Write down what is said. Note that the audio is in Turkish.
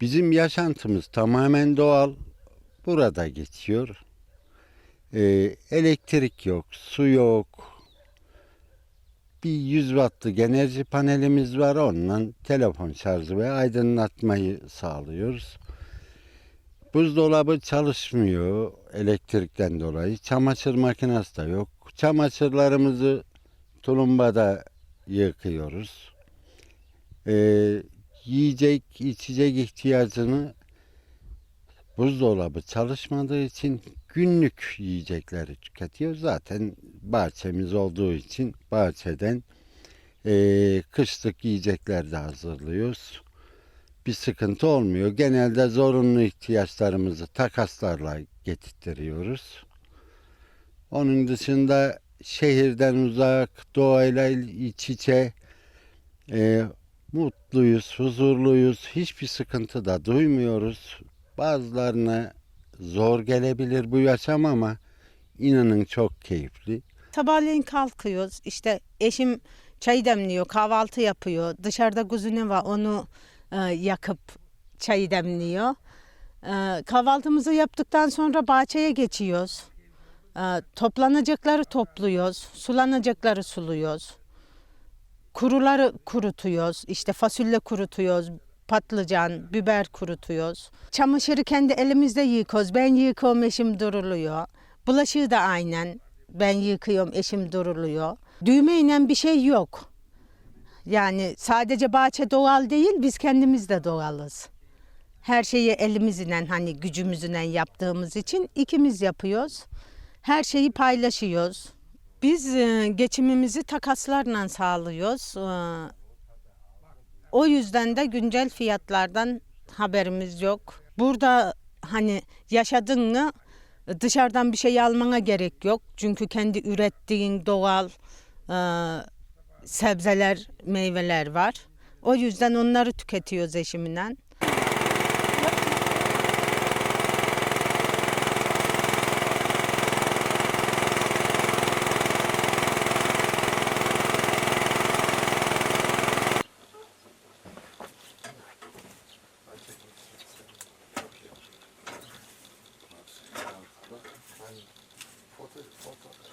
Bizim yaşantımız tamamen doğal. Burada geçiyor. Ee, elektrik yok, su yok. Bir 100 wattlık enerji panelimiz var. Onunla telefon şarjı ve aydınlatmayı sağlıyoruz. Buzdolabı çalışmıyor elektrikten dolayı. Çamaşır makinesi de yok. Çamaşırlarımızı tulumbada yıkıyoruz. Ee, yiyecek, içecek ihtiyacını buzdolabı çalışmadığı için günlük yiyecekleri tüketiyor. Zaten bahçemiz olduğu için bahçeden eee kışlık yiyecekler de hazırlıyoruz. Bir sıkıntı olmuyor. Genelde zorunlu ihtiyaçlarımızı takaslarla getirtiyoruz. Onun dışında şehirden uzak, doğayla iç içe eee mutluyuz, huzurluyuz. Hiçbir sıkıntı da duymuyoruz. Bazılarına zor gelebilir bu yaşam ama inanın çok keyifli. Sabahleyin kalkıyoruz. İşte eşim çay demliyor, kahvaltı yapıyor. Dışarıda kuzine var onu e, yakıp çay demliyor. E, kahvaltımızı yaptıktan sonra bahçeye geçiyoruz. E, toplanacakları topluyoruz, sulanacakları suluyoruz. Kuruları kurutuyoruz. İşte fasulye kurutuyoruz, patlıcan, biber kurutuyoruz. Çamaşırı kendi elimizde yıkıyoruz. Ben yıkıyorum, eşim duruluyor. Bulaşığı da aynen. Ben yıkıyorum, eşim duruluyor. Düğmeyle bir şey yok. Yani sadece bahçe doğal değil, biz kendimiz de doğalız. Her şeyi elimizle hani gücümüzle yaptığımız için ikimiz yapıyoruz. Her şeyi paylaşıyoruz. Biz e, geçimimizi takaslarla sağlıyoruz. O yüzden de güncel fiyatlardan haberimiz yok. Burada hani yaşadın mı dışarıdan bir şey almana gerek yok. Çünkü kendi ürettiğin doğal e, sebzeler, meyveler var. O yüzden onları tüketiyoruz eşimle. foto foto